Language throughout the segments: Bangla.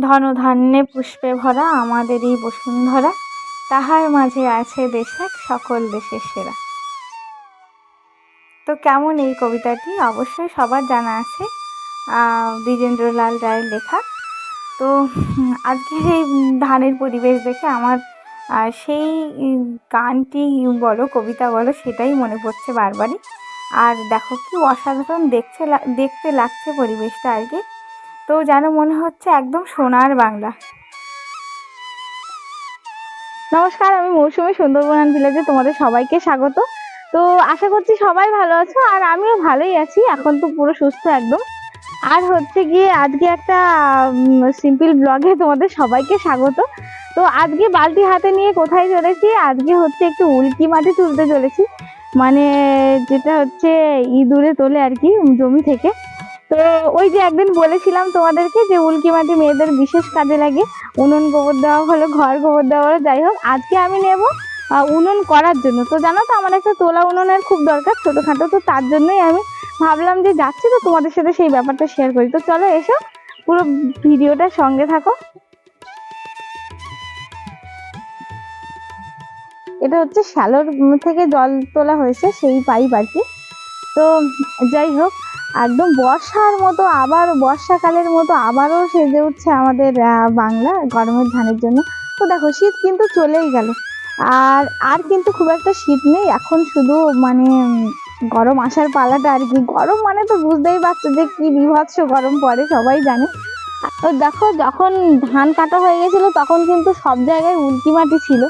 ধনধান্যে পুষ্পে ভরা আমাদের এই বসুন্ধরা। তাহার মাঝে আছে দেশের সকল দেশের সেরা। তো কেমন এই কবিতাটি? অবশ্যই সবার জানা আছে দ্বিজেন্দ্রলাল রায়ের লেখা। তো উম, আজকের এই ধানের পরিবেশ দেখে আমার সেই গানটি বলো কবিতা বলো সেটাই মনে পড়ছে বারবারই। আর দেখো কি অসাধারণ দেখছে দেখতে লাগছে পরিবেশটা আর কি তো যেন মনে হচ্ছে একদম সোনার বাংলা। নমস্কার, আমি মৌসুমী সুন্দরবনান ভিলেজে তোমাদের সবাইকে স্বাগত। তো আশা করছি সবাই ভালো আছো আর আমিও ভালোই আছি, এখন তো পুরো সুস্থ একদম। আর হচ্ছে গিয়ে আজকে একটা সিম্পল ব্লগে তোমাদের সবাইকে স্বাগত। তো আজকে বালতি হাতে নিয়ে কোথায় চলেছি? আজকে হচ্ছে একটু উল্কি মাটি তুলতে চলেছি। মানে যেটা হচ্ছে ইঁদুরে তোলে আর কি, জমি থেকে। তো ওই যে একদিন বলেছিলাম তোমাদেরকে যে উল্কি মাটি মেয়েদের বিশেষ কাজে লাগে। উনুন গোবর দেওয়া হলো, ঘর গোবর দেওয়া হলো, যাই হোক, আজকে আমি নেব উনুন করার জন্য। তো জানো তো, আমার একটা তোলা উনুনের খুব দরকার ছোটোখাটো, তো তার জন্যই আমি ভাবলাম যে যাচ্ছি, তো তোমাদের সাথে সেই ব্যাপারটা শেয়ার করি। তো চলো এসো, পুরো ভিডিওটা সঙ্গে থাকো। এটা হচ্ছে শ্যালোর থেকে জল তোলা হয়েছে, সেই পাইপ আর কি। তো যাই হোক একদম বর্ষার মতো, আবার বর্ষাকালের মতো আবারও সেজে উঠছে আমাদের বাংলা গরমের ধানের জন্য। তো দেখো, শীত কিন্তু চলেই গেল। আর আর কিন্তু খুব একটা শীত নেই। এখন শুধু মানে গরম আসার পালাটা আর কি। গরম মানে তো বুঝতেই পারছ যে কি বিভৎস গরম পড়ে, সবাই জানে। তো দেখো, যখন ধান কাটা হয়ে গেছিল, তখন কিন্তু সব জায়গায় উল্কি মাটি ছিল।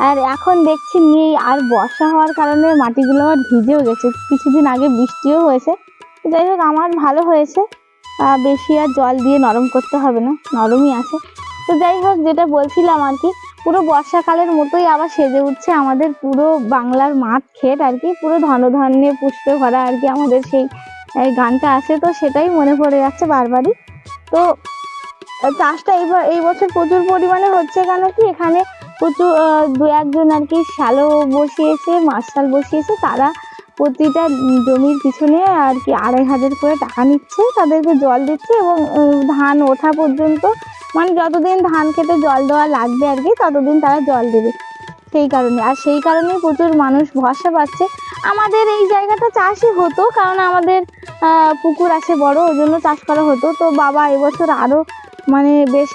আর এখন দেখছি নেই। আর বর্ষা হওয়ার কারণে মাটিগুলো আমার ভিজেও গেছে। কিছুদিন আগে বৃষ্টিও হয়েছে। যাই হোক, আমার ভালো হয়েছে। বেশি আর জল দিয়ে নরম করতে হবে না, নরমই আছে। তো যাই হোক, যেটা বলছিলাম আর কি, পুরো বর্ষাকালের মতোই আবার সেজে উঠছে আমাদের পুরো বাংলার মাঠ ক্ষেত আর কি, পুরো ধনধান্যে পুষ্পে ভরা আর কি আমাদের সেই গানটা আছে, তো সেটাই মনে পড়ে যাচ্ছে বারবারই। তো চাষটা এইবার এই বছর প্রচুর পরিমাণে হচ্ছে কেন কি, এখানে প্রচুর দু একজন আর কি শ্যালো বসিয়েছে মার্শাল বসিয়েছে, তারা প্রতিটা জমির পিছনে আর কি আড়াই হাজার করে টাকা নিচ্ছে, তাদেরকে জল দিচ্ছে এবং ধান ওঠা পর্যন্ত মানে যতদিন ধান খেতে জল দেওয়া লাগবে আর কি, ততদিন তারা জল দেবে। সেই কারণে, আর সেই কারণেই প্রচুর মানুষ ভরসা পাচ্ছে। আমাদের এই জায়গাটা চাষই হতো, কারণ আমাদের পুকুর আছে বড়, ওই জন্য চাষ করা হতো। তো বাবা এবছর আরও মানে বেশ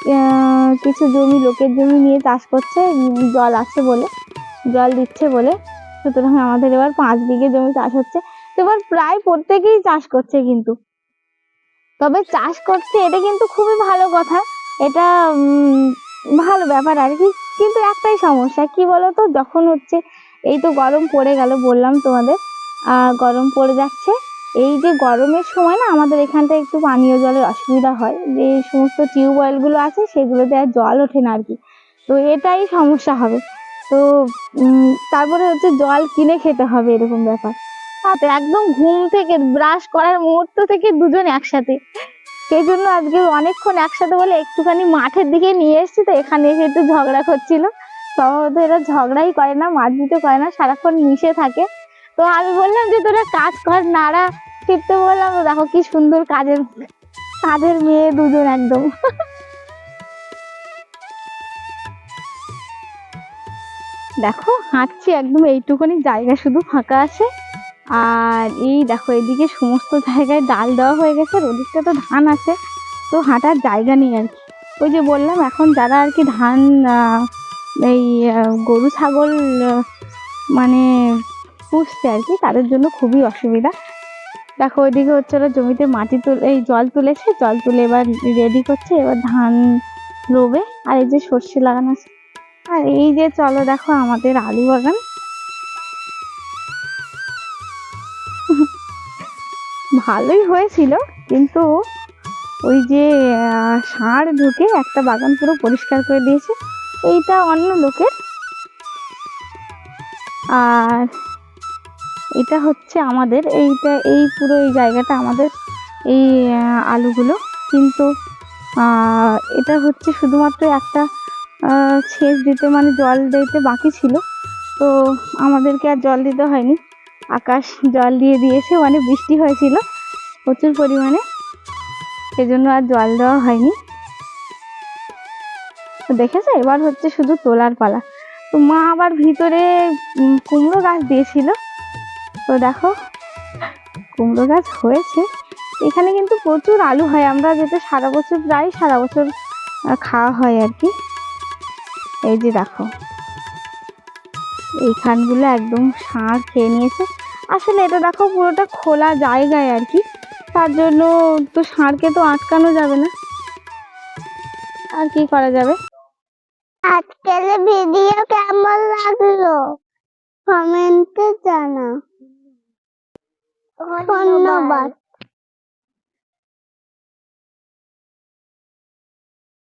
কিছু জমি, লোকের জমি নিয়ে চাষ করছে জল আছে বলে, জল দিচ্ছে বলে। সুতরাং আমাদের এবার পাঁচ বিঘে জমি চাষ হচ্ছে। তো এবার প্রায় প্রত্যেকেই চাষ করছে কিন্তু। তবে চাষ করছে এটা কিন্তু খুবই ভালো কথা। এটা ভালো ব্যাপার আর কি। কিন্তু একটাই সমস্যা, কি বলতো? যখন হচ্ছে, এই তো গরম পড়ে গেল বললাম তোমাদের গরম পড়ে যাচ্ছে। এই যে গরমের সময় না, আমাদের এখানটা একটু পানীয় জলের অসুবিধা হয়। যে সমস্ত টিউবওয়েলগুলো আছে, সেগুলোতে আর জল ওঠে না আর কি। তো এটাই সমস্যা হবে। তো তারপরে হচ্ছে জল কিনে খেতে হবে এরকম ব্যাপার। আর তো একদম ঘুম থেকে ব্রাশ করার মুহূর্ত থেকে দুজন একসাথে। সেই জন্য আজকে অনেকক্ষণ একসাথে বলে একটুখানি মাঠের দিকে নিয়ে এসেছি তো, এখানে এসে একটু ঝগড়া করছিল। সম্ভবত এরা ঝগড়াই করে না মারপিটও করে না, সারাক্ষণ মিশে থাকে। তো আমি বললাম যে, তোরা কাজ কর, নাড়া। ফিরতে বললাম, দেখো কি সুন্দর কাজের কাজের মেয়ে দুজন একদম। দেখো, হাঁটছি একদম এইটুকুনি, জায়গা শুধু ফাঁকা আছে। আর এই দেখো, এদিকে সমস্ত জায়গায় ডাল দেওয়া হয়ে গেছে ওদিকটা তো ধান আছে, তো হাঁটার জায়গা নেই আর কি। ওই যে বললাম, এখন যারা আর কি ধান এই গরু, ছাগল মানে পুষছে আর কি, তাদের জন্য খুবই অসুবিধা। দেখো, ওইদিকে হচ্ছে ওরা জমিতে মাটি তুলে, এই জল তুলেছে, জল তুলে এবার রেডি করছে, এবার ধান রোবে। আর এই যে সর্ষে লাগানো আছে আর এই যে চলো দেখো আমাদের আলু বাগান। ভালোই হয়েছিল, কিন্তু ওই যে সার ঢুকে একটা বাগান পুরো পরিষ্কার করে দিয়েছে, এইটা অন্য লোকের। আর এটা হচ্ছে আমাদের, এইটা, এই পুরো এই জায়গাটা আমাদের, এই আলুগুলো। কিন্তু এটা হচ্ছে শুধুমাত্র একটা সেচ দিতে মানে জল দিতে বাকি ছিল। তো আমাদেরকে আর জল দিতে হয়নি। আকাশ জল দিয়ে দিয়েছে মানে বৃষ্টি হয়েছিল প্রচুর পরিমাণে। সেজন্য আর জল দেওয়া হয়নি। তো দেখেছ, এবার হচ্ছে শুধু তোলার পালা। তো মা আবার ভিতরে কুমড়ো গাছ দিয়েছিল। তো দেখো, কুমড়ো গাছ হয়েছে। এখানে কিন্তু প্রচুর আলু হয়। আমরা যেটা সারা বছর, প্রায় সারা বছর খাওয়া হয় আর কি। এই যে দেখো। এই খানগুলো একদম ষাঁড় খেয়ে নিয়েছে। আসলে এটা দেখো পুরোটা খোলা জায়গায় আর কি। তার জন্য তো ষাঁড়কে তো আটকানো যাবে না। আর কি করা যাবে? আজকের ভিডিও কেমন লাগল? কমেন্টে জানা ধন্যবাদ।